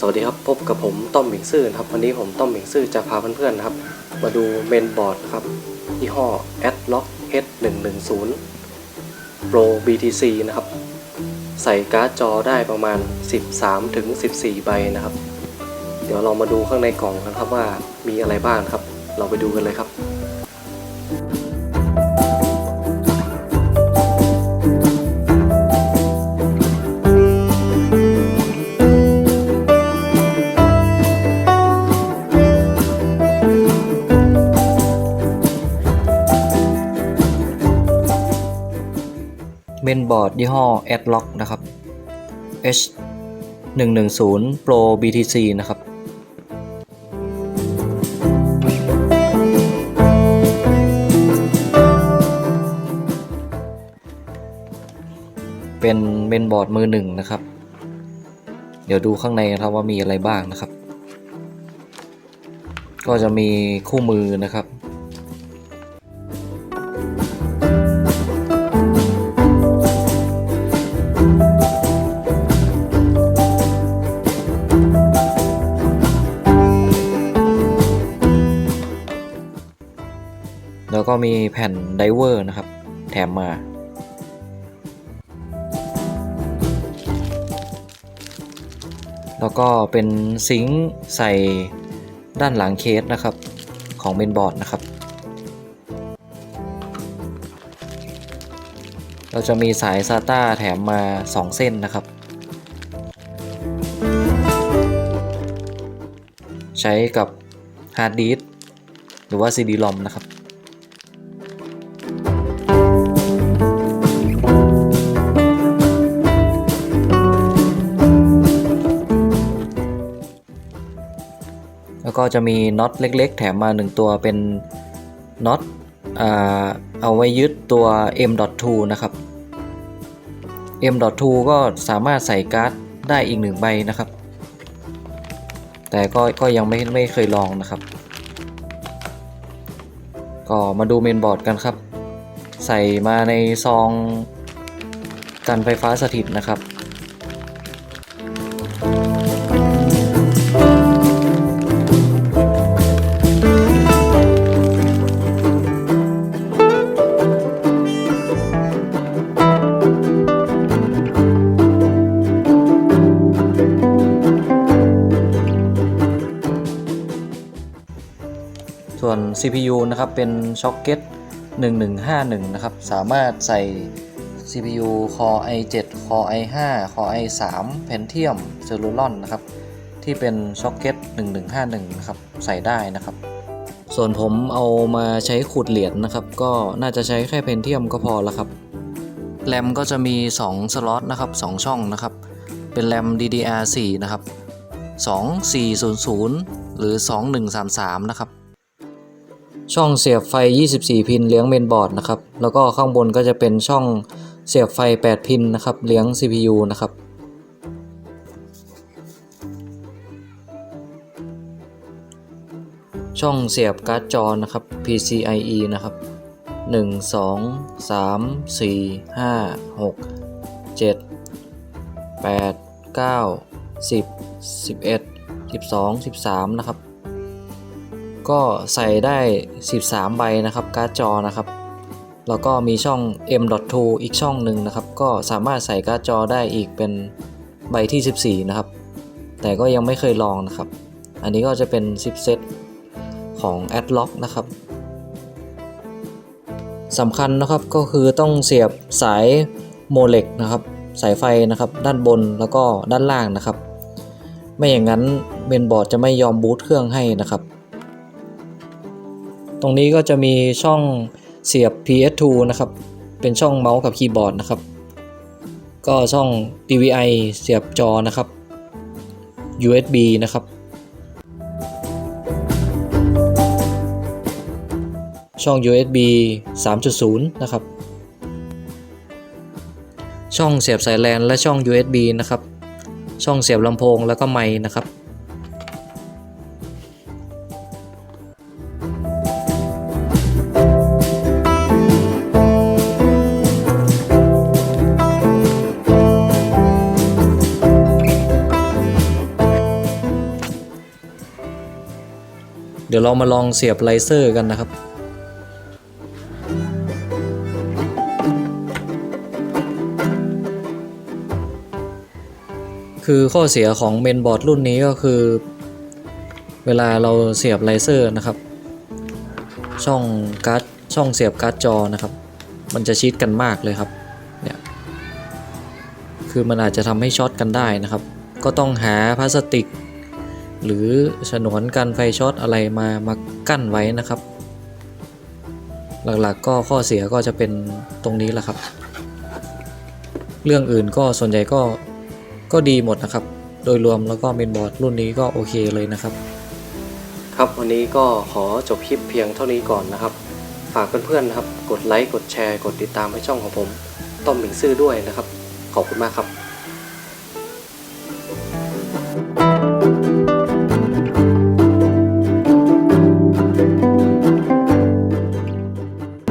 สวัสดีครับพบกับผมต้อมหมิงซื่อครับวันนี้ผมต้อมหมิงซื่อจะพาเพื่อนๆนะครับ มาดูเมนบอร์ดครับยี่ห้อ Adlock H110 Pro BTC นะครับ ใส่การ์ดจอได้ประมาณ 13ถึง14 ใบนะครับ เดี๋ยวเรามาดูข้างในกล่องกันครับว่ามีอะไรบ้างครับ เราไปดูกันเลยครับ เมนบอร์ดยี่ห้อ Adlock นะครับ H 1 1 0 Pro BTC นะครับเป็นเมนบอร์ดมือหนึ่งนะครับ เดี๋ยวดูข้างในนะครับว่ามีอะไรบ้างนะครับ ก็จะมีคู่มือนะครับ แล้วก็มีแผ่นไดเวอร์นะครับ แถมมา แล้วก็เป็นซิงค์ใส่ด้านหลังเคสนะครับ ของเมนบอร์ดนะครับ เราจะมีสาย SATA แถมมา 2 เส้นนะครับ ใช้กับฮาร์ดดิสก์หรือว่า CD-ROM นะครับ ก็จะมีน็อตเล็ก ๆ แถมมา 1 ตัวเป็นน็อตเอาไว้ยึดตัว M.2 นะครับ M.2 ก็สามารถใส่การ์ดได้อีกหนึ่งใบนะครับ แต่ก็ก็ยังไม่ไม่เคยลองนะครับ ก็มาดูเมนบอร์ดกันครับ ใส่มาในซองกันไฟฟ้าสถิตนะครับ CPU นะครับ เป็นช็อคเก็ต1151 นะครับ สามารถใส่ CPU Core i7 Core i5 Core i3 Pentium Celeron นะครับ ที่เป็นช็อคเก็ต1151 นะครับ ใส่ได้นะครับ ส่วนผมเอามาใช้ขูดเหรียญนะครับ ก็น่าจะใช้แค่ Pentium ก็พอแล้วครับ แรมก็จะมี 2 สล็อตนะครับ 2 ช่องนะครับ เป็นแรม DDR4 นะครับ 2400 หรือ 2133 นะครับ ช่องเสียบไฟ 24 พินเลี้ยงเมนบอร์ดนะครับ แล้วก็ข้างบนก็จะเป็นช่องเสียบไฟ 8 พินนะครับเลี้ยง CPU นะครับ ช่องเสียบการ์ดจอนะครับ PCIe นะครับ 1 2 3 4 5 6 7 8 9 10 11 12 13 นะครับ ก็ใส่ได้ 13 ใบนะครับ การ์ดจอนะครับ แล้วก็มีช่อง M.2 อีกช่องหนึ่งนะครับ ก็สามารถใส่การ์ดจอได้อีกเป็นใบที่ 14 นะครับ แต่ก็ยังไม่เคยลองนะครับ อันนี้ก็จะเป็นซิปเซตของ Adlock นะครับสำคัญนะครับก็คือต้องเสียบสายโมเลกนะครับ สายไฟนะครับ ด้านบนแล้วก็ด้านล่างนะครับ ไม่อย่างนั้นเมนบอร์ดจะไม่ยอมบูตเครื่องให้นะครับ รงนี้ก็จะมีช่องเสียบ PS2 นะครับ เป็นช่องเมาส์กับคีย์บอร์ดนะครับ ก็ช่อง DVI เสียบจอนะครับ USB นะครับ ช่อง USB 3.0 นะครับ ช่องเสียบสายแลนและช่อง USB นะครับ ช่องเสียบลำโพงแล้วก็ไมค์นะครับ เดี๋ยวเรามาลองเสียบไลเซอร์กันนะครับคือข้อเสียของเมนบอร์ดรุ่นนี้ก็คือ เวลาเราเสียบไลเซอร์นะครับ ช่องการ์ดช่องเสียบการ์ดจอนะครับ มันจะชิดกันมากเลยครับเนี่ยคือมันอาจจะทำให้ช็อตกันได้นะครับ ก็ต้องหาพลาสติก หรือฉนวนกันไฟช็อตอะไรมามากั้นไว้นะครับ หลักๆก็ข้อเสียก็จะเป็นตรงนี้แหละครับ เรื่องอื่นก็ส่วนใหญ่ก็ก็ดีหมดนะครับ โดยรวมแล้วก็เมนบอร์ดรุ่นนี้ก็โอเคเลยนะครับ ครับวันนี้ก็ขอจบคลิปเพียงเท่านี้ก่อนนะครับ ฝากเพื่อนๆนะครับ กดไลค์กดแชร์ กดติดตามให้ช่องของผม ต้อมหมิงซื่อด้วยนะครับ ขอบคุณมากครับ